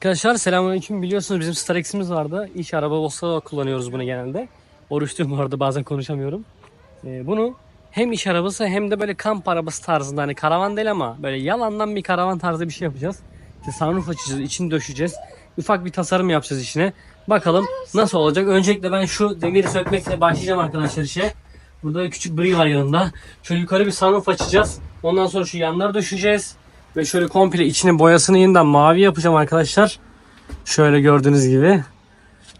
Arkadaşlar selamünaleyküm. Biliyorsunuz bizim Starex'imiz vardı. İş araba olsa kullanıyoruz bunu genelde. Oruçluyum bu arada bazen konuşamıyorum. Ee, bunu hem iş arabası hem de böyle kamp arabası tarzında hani karavan değil ama böyle yalandan bir karavan tarzı bir şey yapacağız. İşte sunroof açacağız, içini döşeceğiz. Ufak bir tasarım yapacağız içine. Bakalım nasıl olacak. Öncelikle ben şu demiri sökmekle başlayacağım arkadaşlar işe. Burada küçük bri var yanında. Şöyle yukarı bir sunroof açacağız. Ondan sonra şu yanları döşeceğiz. Ve şöyle komple içine boyasını yeniden mavi yapacağım arkadaşlar. Şöyle gördüğünüz gibi.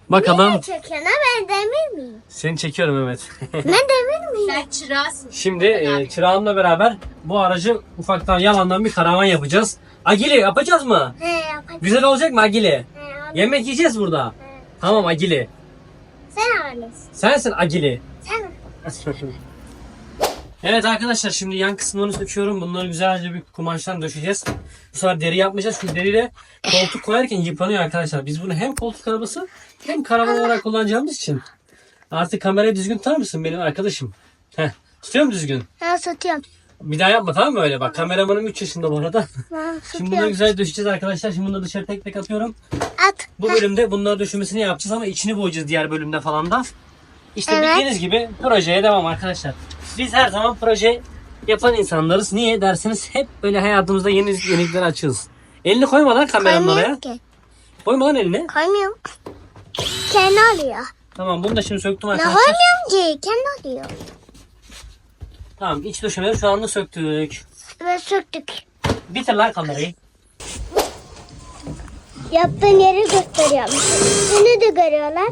Bakalım. Çekene ben demir miyim? Seni çekiyorum evet. Ben demir miyim? Sen çırağısın. Şimdi e, çırağımla beraber bu aracı ufaktan yalandan bir karavan yapacağız. Agili yapacağız mı? He yapacağım. Güzel olacak mı Agili? He, abi. Yemek yiyeceğiz burada. Tamam Agili. Sen öylesin. Sensin Agili. Sen Evet arkadaşlar şimdi yan kısımlarını söküyorum. Bunları güzelce bir kumaştan döşeceğiz. Bu sefer deri yapmayacağız. Çünkü deriyle koltuk koyarken yıpranıyor arkadaşlar. Biz bunu hem koltuk arabası hem karavan olarak kullanacağımız için. Artık kamerayı düzgün tutar mısın benim arkadaşım? Heh. Tutuyor mu düzgün? ben satıyorum. Bir daha yapma tamam mı öyle bak. Kameramanım 3 yaşında bu arada. Şimdi bunları güzel döşeceğiz arkadaşlar. Şimdi bunları dışarı tek tek atıyorum. At. Bu bölümde bunları döşemesini yapacağız ama içini boyayacağız diğer bölümde falan da. İşte Evet. bildiğiniz gibi projeye devam arkadaşlar. Biz her zaman proje yapan insanlarız. Niye derseniz hep böyle hayatımızda yeni yenilikler açığız. Elini koyma lan kameranın oraya. Koymuyorum ki. Koyma lan elini. Koymuyorum. Kendi alıyor. Tamam bunu da şimdi söktüm Ne arkadaşlar. koymuyorum ki? Kendi alıyor. Tamam iç döşemeleri şu anda söktük. Ve söktük. Bitir lan kamerayı. Yaptığın yeri gösteriyorum. Seni de görüyorlar.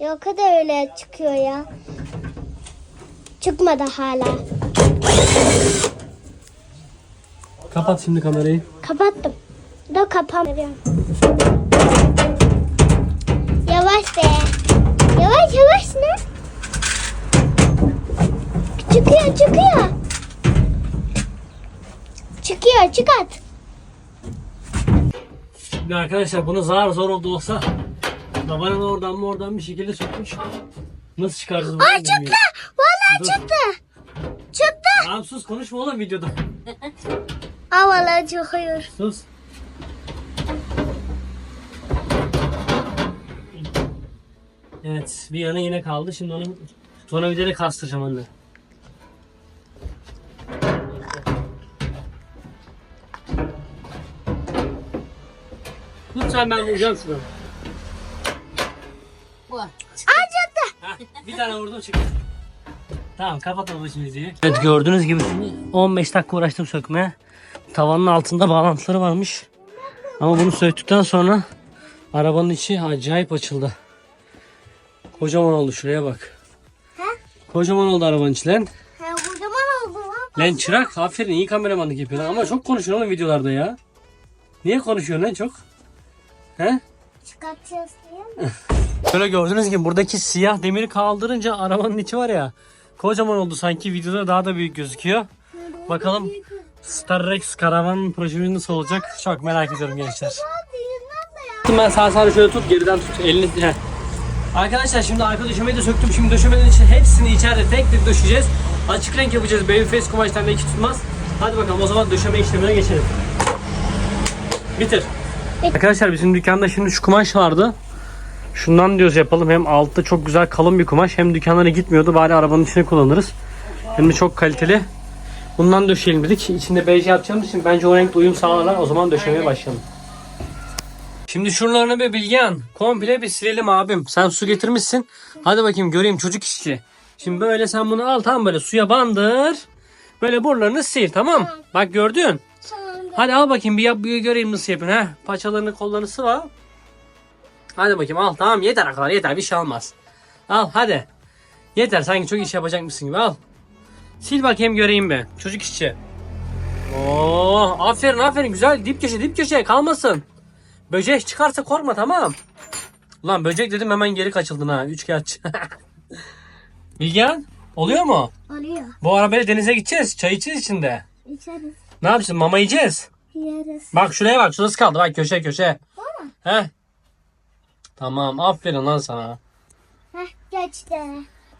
Yok o da öyle çıkıyor ya. Çıkmadı hala. Kapat şimdi kamerayı. Kapattım. Da kapamıyorum. Yavaş be. Yavaş yavaş ne? Çıkıyor çıkıyor. Çıkıyor çıkart. Şimdi arkadaşlar bunu zar zor oldu olsa babanın oradan mı oradan bir şekilde sökmüş. Nasıl Aa bilmiyorum. çıktı. Vallahi Dur. çıktı. Çıktı. Tamam sus konuşma oğlum videoda. Aa vallahi çıkıyor. Sus. Evet bir yanı yine kaldı. Şimdi onu tornavidayla kastıracağım anne. Tut sen ben vuracağım şunu. Bu. Aa çıktı. Heh, bir tane vurdum çıktı. Tamam kapatalım şimdi videoyu. Evet gördüğünüz gibi 15 dakika uğraştım sökmeye. Tavanın altında bağlantıları varmış. Ama bunu söktükten sonra arabanın içi acayip açıldı. Kocaman oldu şuraya bak. He? Kocaman oldu arabanın içi lan. He kocaman oldu lan. Lan çırak aferin iyi kameramanlık yapıyorsun ama çok konuşuyorsun oğlum videolarda ya. Niye konuşuyorsun lan çok? He? Çıkartacağız diye mi? Şöyle gördüğünüz gibi buradaki siyah demiri kaldırınca arabanın içi var ya kocaman oldu sanki videoda daha da büyük gözüküyor. Bakalım Star Rex karavan projemiz nasıl olacak çok merak ediyorum gençler. Ben sağ sağ şöyle tut geriden tut elini. Heh. Arkadaşlar şimdi arka döşemeyi de söktüm. Şimdi döşemenin için hepsini içeride tek tek döşeceğiz. Açık renk yapacağız. Babyface kumaştan da iki tutmaz. Hadi bakalım o zaman döşeme işlemine geçelim. Bitir. Arkadaşlar bizim dükkanda şimdi şu kumaş vardı. Şundan diyoruz yapalım. Hem altta çok güzel kalın bir kumaş. Hem dükkanlara gitmiyordu. Bari arabanın içine kullanırız. Hem de çok kaliteli. Bundan döşeyelim dedik. İçinde bej yapacağımız için bence o renkle uyum sağlarlar. O zaman döşemeye başlayalım. Şimdi şuralarını bir Bilgehan komple bir silelim abim. Sen su getirmişsin. Hadi bakayım göreyim çocuk işçi. Şimdi böyle sen bunu al tamam böyle suya bandır. Böyle buralarını sil tamam. Bak gördün. Hadi al bakayım bir yap bir göreyim nasıl yapıyorsun ha. Paçalarını kollarını sıva. Hadi bakayım al tamam yeter kadar yeter bir şey olmaz. Al hadi. Yeter sanki çok iş yapacakmışsın gibi al. Sil bakayım göreyim ben. Çocuk işçi. Oo, aferin aferin güzel dip köşe dip köşe kalmasın. Böcek çıkarsa korkma tamam. Ulan böcek dedim hemen geri kaçıldın ha. Üç kağıtçı. Bilgehan oluyor mu? Oluyor. Bu arabayla denize gideceğiz. Çay içeceğiz içinde. İçeriz. Ne yapacağız? Mama yiyeceğiz. Yeriz. Bak şuraya bak. Şurası kaldı. Bak köşe köşe. He. Tamam. Aferin lan sana. Heh geçti.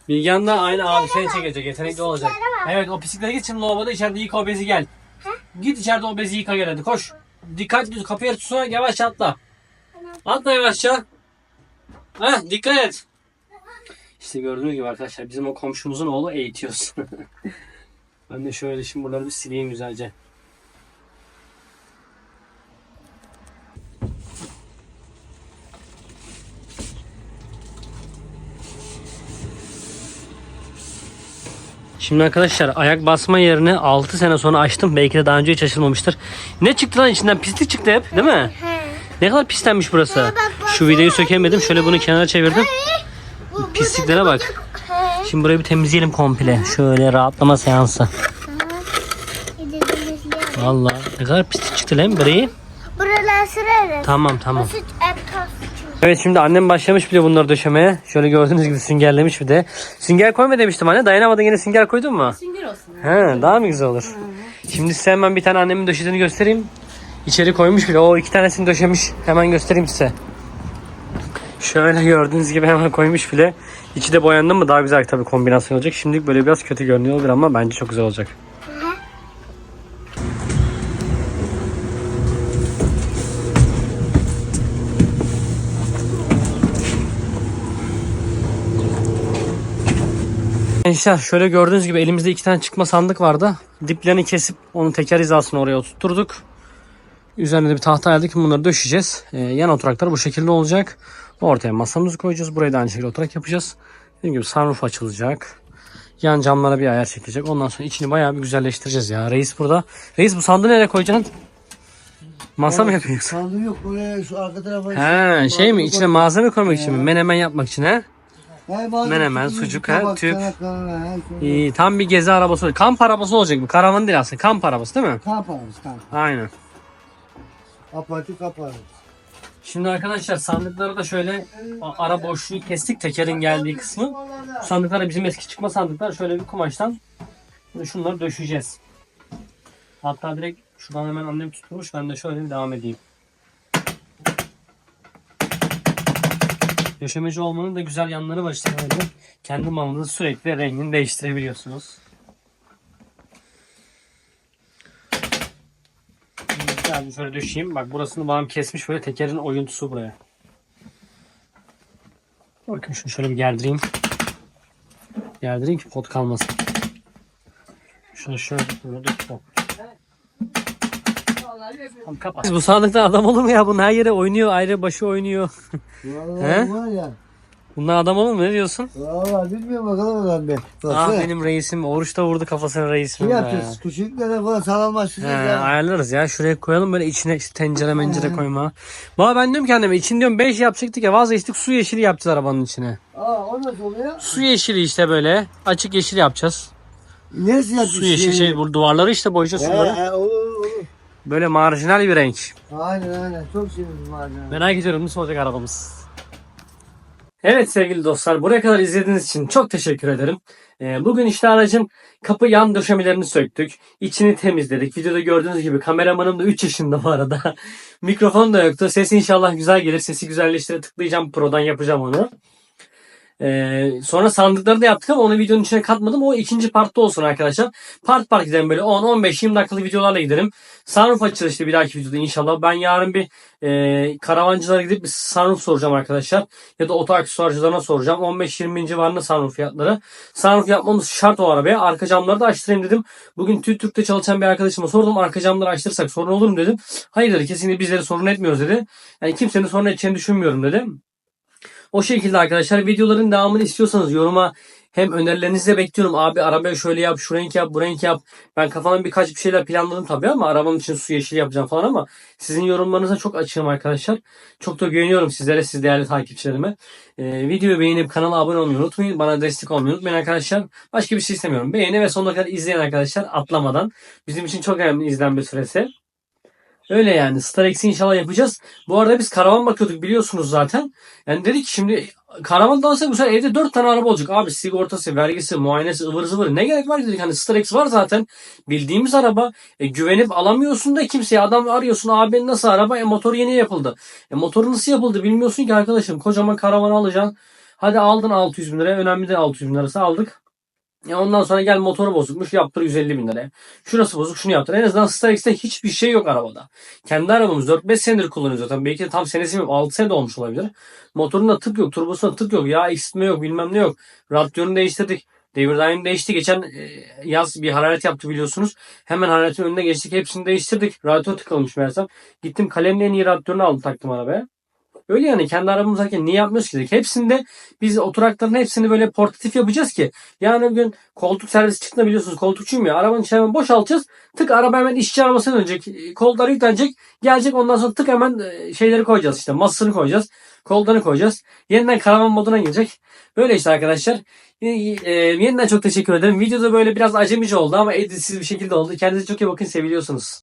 Bilgehan da aynı abi seni çekecek. Yetenekli olacak. Evet o pisliklere git şimdi lavaboda içeride yıka o bezi gel. Git içeride o bezi yıka gel hadi koş. Dikkatli kapıyı tutsana yavaş atla. Atla yavaşça. Heh dikkat et. İşte gördüğünüz gibi arkadaşlar bizim o komşumuzun oğlu eğitiyoruz. ben de şöyle şimdi buraları bir sileyim güzelce. Şimdi arkadaşlar ayak basma yerini 6 sene sonra açtım. Belki de daha önce hiç açılmamıştır. Ne çıktı lan içinden? Pislik çıktı hep değil mi? Ne kadar pislenmiş burası. Şu videoyu sökemedim. Şöyle bunu kenara çevirdim. Pisliklere bak. Şimdi burayı bir temizleyelim komple. Şöyle rahatlama seansı. Vallahi ne kadar pislik çıktı lan burayı. Buralar sırarız. Tamam tamam. Evet şimdi annem başlamış bile bunları döşemeye. Şöyle gördüğünüz gibi süngerlemiş bir de. Sünger koyma demiştim anne. Dayanamadın yine sünger koydun mu? Sünger olsun. He, daha mı güzel olur? Şimdi size hemen bir tane annemin döşediğini göstereyim. İçeri koymuş bile. O iki tanesini döşemiş. Hemen göstereyim size. Şöyle gördüğünüz gibi hemen koymuş bile. İçi de boyandı mı daha güzel tabii kombinasyon olacak. Şimdilik böyle biraz kötü görünüyor olabilir ama bence çok güzel olacak. Gençler şöyle gördüğünüz gibi elimizde iki tane çıkma sandık vardı. Diplerini kesip onun teker hizasını oraya oturtturduk. Üzerine de bir tahta ayırdık. Bunları döşeyeceğiz. Ee, yan oturaklar bu şekilde olacak. Ortaya masamızı koyacağız. Burayı da aynı şekilde oturak yapacağız. Dediğim gibi sunroof açılacak. Yan camlara bir ayar çekilecek. Ondan sonra içini bayağı bir güzelleştireceğiz ya. Reis burada. Reis bu sandığı nereye koyacaksın? Masa mı yapıyorsun? Sandığı yok buraya şu arka tarafa. He şey mi? İçine malzeme koymak için mi? Menemen yapmak için he? Menemen, sucuk, ha, tüp. İyi, tam bir gezi arabası olacak. Kamp arabası olacak bu. Karavan değil aslında. Kamp arabası değil mi? Kamp arabası kamp. Aynen. Apati kamp arabası. Şimdi arkadaşlar sandıkları da şöyle ara boşluğu kestik tekerin geldiği kısmı. Bu sandıklar bizim eski çıkma sandıklar. Şöyle bir kumaştan şunları döşeyeceğiz. Hatta direkt şuradan hemen annem tutmuş. Ben de şöyle devam edeyim. Döşemeci olmanın da güzel yanları var işte böyle. Kendi malınızı sürekli rengini değiştirebiliyorsunuz. Şimdi şöyle düşeyim. Bak burasını babam kesmiş böyle tekerin oyuntusu buraya. Bakın şunu şöyle bir gerdireyim. Gerdireyim ki pot kalmasın. Şunu şöyle böyle döküyorum. Tamam kapat. Bu sandıkta adam olur mu ya? Bunun her yere oynuyor. Ayrı başı oynuyor. Vallahi var ya. Bunlar adam olur mu? Ne diyorsun? Vallahi bilmiyorum bakalım ben bir. Ah benim reisim. Oruçta vurdu kafasına reisim. Ne be. yapacağız? Küçüklere falan sağlamlaştıracağız He, ya. ayarlarız ya. Şuraya koyalım böyle içine işte tencere mencere koyma. Valla ben diyorum kendime için diyorum 5 yapacaktık ya vazgeçtik su yeşili yapacağız arabanın içine. Aa o nasıl oluyor? Su yeşili işte böyle. Açık yeşil yapacağız. Neresi yapacağız? Su yeşil şey bu duvarları işte boyayacağız He, suları. he, olur olur. Böyle marjinal bir renk. Aynen aynen. Çok sevdim malzeme. Merak ediyorum nasıl olacak arabamız. Evet sevgili dostlar buraya kadar izlediğiniz için çok teşekkür ederim. Ee, bugün işte aracın kapı yan döşemelerini söktük. İçini temizledik. Videoda gördüğünüz gibi kameramanım da 3 yaşında bu arada. Mikrofon da yoktu. Sesi inşallah güzel gelir. Sesi güzelleştirip tıklayacağım. Pro'dan yapacağım onu. Ee, sonra sandıkları da yaptık ama onu videonun içine katmadım. O ikinci partta olsun arkadaşlar. Part part gidelim böyle 10, 15, 20 dakikalık videolarla giderim. Sunroof açılışlı bir dahaki videoda inşallah. Ben yarın bir e, karavancılara gidip bir sunroof soracağım arkadaşlar. Ya da oto aksesuarcılarına soracağım. 15-20 bin civarında sunroof fiyatları. Sunroof yapmamız şart o arabaya. Arka camları da açtırayım dedim. Bugün TÜTÜRK'te çalışan bir arkadaşıma sordum. Arka camları açtırsak sorun olur mu dedim. Hayır dedi. Kesinlikle bizleri sorun etmiyoruz dedi. Yani kimsenin sorun edeceğini düşünmüyorum dedi. O şekilde arkadaşlar videoların devamını istiyorsanız yoruma hem önerilerinizi de bekliyorum. Abi arabaya şöyle yap, şu renk yap, bu renk yap. Ben kafamda birkaç bir şeyler planladım tabii ama arabam için su yeşil yapacağım falan ama sizin yorumlarınıza çok açığım arkadaşlar. Çok da güveniyorum sizlere, siz değerli takipçilerime. Ee, videoyu beğenip kanala abone olmayı unutmayın. Bana destek olmayı unutmayın arkadaşlar. Başka bir şey istemiyorum. Beğeni ve sonuna kadar izleyin arkadaşlar atlamadan. Bizim için çok önemli izlenme süresi. Öyle yani. Star X'i inşallah yapacağız. Bu arada biz karavan bakıyorduk biliyorsunuz zaten. Yani dedik ki şimdi karavan alsak bu sefer evde 4 tane araba olacak. Abi sigortası, vergisi, muayenesi, ıvır zıvır. Ne gerek var dedik. Hani Star X var zaten. Bildiğimiz araba. E, güvenip alamıyorsun da kimseye. Adam arıyorsun. Abi nasıl araba? E, motor yeni yapıldı. E, motoru nasıl yapıldı bilmiyorsun ki arkadaşım. Kocaman karavan alacaksın. Hadi aldın 600 bin liraya. Önemli değil 600 bin lirası aldık. Ya ondan sonra gel motoru bozukmuş yaptır 150 bin liraya. Şurası bozuk şunu yaptır. En azından Starex'te hiçbir şey yok arabada. Kendi arabamız 4-5 senedir kullanıyoruz zaten. Belki de tam senesi mi 6 sene de olmuş olabilir. Motorunda tık yok, turbosunda tık yok, yağ eksiltme yok, bilmem ne yok. Radyonu değiştirdik. Devir daim değişti. Geçen e, yaz bir hararet yaptı biliyorsunuz. Hemen hararetin önüne geçtik. Hepsini değiştirdik. Radyatör tıkılmış meğersem. Gittim kalemin en iyi radyatörünü aldım taktım arabaya. Öyle yani kendi arabamız varken niye yapmıyoruz ki? dedik. Hepsinde biz oturakların hepsini böyle portatif yapacağız ki. Yani bir gün koltuk servisi çıktığında biliyorsunuz koltukçuyum ya. Arabanın içine hemen boşaltacağız. Tık araba hemen işçi arabasına dönecek. Kolları yüklenecek. Gelecek ondan sonra tık hemen e, şeyleri koyacağız işte. Masasını koyacağız. Kollarını koyacağız. Yeniden karavan moduna girecek. Böyle işte arkadaşlar. E, e, yeniden çok teşekkür ederim. Videoda böyle biraz acemice oldu ama editsiz bir şekilde oldu. Kendinize çok iyi bakın. Seviliyorsunuz.